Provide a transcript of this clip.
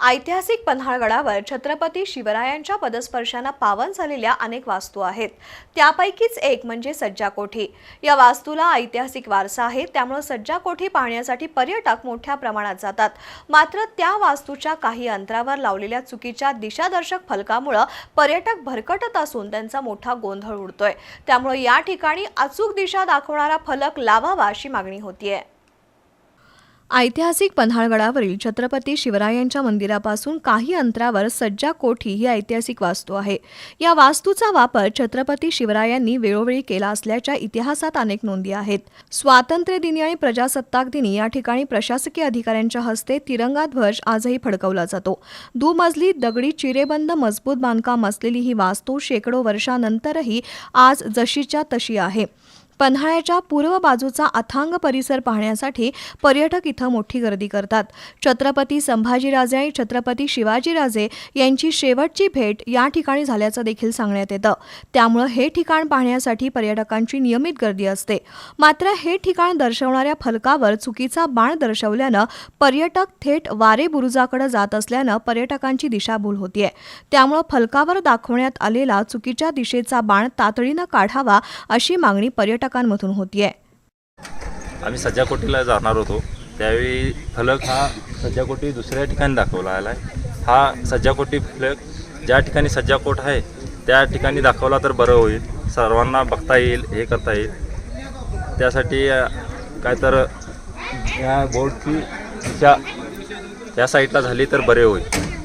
ऐतिहासिक पन्हाळगडावर छत्रपती शिवरायांच्या पदस्पर्शानं पावन झालेल्या अनेक वास्तू आहेत. त्यापैकीच एक म्हणजे सज्जा कोठी या वास्तूला ऐतिहासिक वारसा आहे. त्यामुळे सज्जा कोठी पाहण्यासाठी पर्यटक मोठ्या प्रमाणात जातात. मात्र त्या वास्तूच्या काही अंतरावर लावलेल्या चुकीच्या दिशादर्शक फलकामुळं पर्यटक भरकटत असून त्यांचा मोठा गोंधळ उडतोय. त्यामुळे या ठिकाणी अचूक दिशा दाखवणारा फलक लावावा अशी मागणी होतीये. ऐतिहासिक पन्हाळगडावरील छत्रपती शिवरायांच्या मंदिरापासून काही अंतरावर सज्जा कोठी ही ऐतिहासिक वास्तू आहे. या वास्तूचा वापर छत्रपती शिवरायांनी वेळोवेळी केला असल्याच्या इतिहासात अनेक नोंदी आहेत. स्वातंत्र्य दिनी आणि प्रजासत्ताक दिनी या ठिकाणी प्रशासकीय अधिकाऱ्यांच्या हस्ते तिरंगा ध्वज आजही फडकवला जातो. दुमजली दगडी चिरेबंद मजबूत बांधकाम असलेली ही वास्तू शेकडो वर्षानंतरही आज जशीच्या तशी आहे. पन्हाळ्याच्या पूर्व बाजूचा अथांग परिसर पाहण्यासाठी पर्यटक इथं मोठी गर्दी करतात. छत्रपती संभाजीराजे आणि छत्रपती शिवाजीराजे यांची शेवटची भेट या ठिकाणी झाल्याचं देखील सांगण्यात येतं. त्यामुळं हे ठिकाण पाहण्यासाठी पर्यटकांची नियमित गर्दी असते. मात्र हे ठिकाण दर्शवणाऱ्या फलकावर चुकीचा बाण दर्शवल्यानं पर्यटक थेट वारे बुरुजाकडे जात असल्यानं पर्यटकांची दिशाभूल होतीये. त्यामुळं फलकावर दाखवण्यात आलेला चुकीच्या दिशेचा बाण तातडीनं काढावा अशी मागणी पर्यटक पर्यटकांमधून होतीये. आम्ही सज्जाकोटीला जाणार होतो. त्यावेळी फलक हा सज्जाकोटी दुसऱ्या ठिकाणी दाखवला आला आहे. हा सज्जाकोटी फलक ज्या ठिकाणी सज्जाकोट आहे त्या ठिकाणी दाखवला तर बरं होईल. सर्वांना बघता येईल हे करता येईल. त्यासाठी काय तर या बोर्डची दिशा त्या साईडला झाली तर बरे होईल.